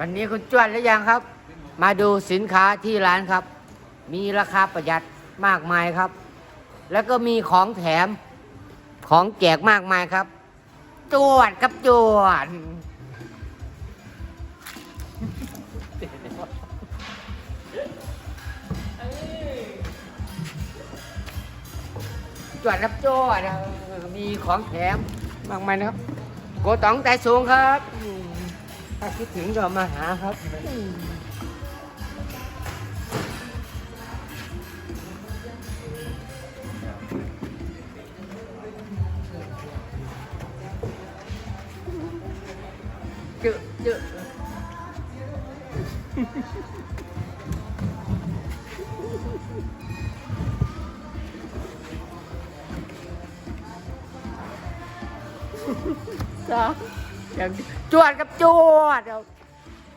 วันนี้คุณจวนหรือยังครับ มาดูสินค้าที่ร้านครับ มีราคาประหยัดมากมายครับ แล้วก็มีของแถมของแจกมากมายครับจวดครับจวดจวดครับจวดมีของแถมมากมายนะครับโกตองแต่สูงครับ ถ้าคิดถึงก็มาหาครับอืมเจอเจอจ้าอย่าง จวดกับจวดเอา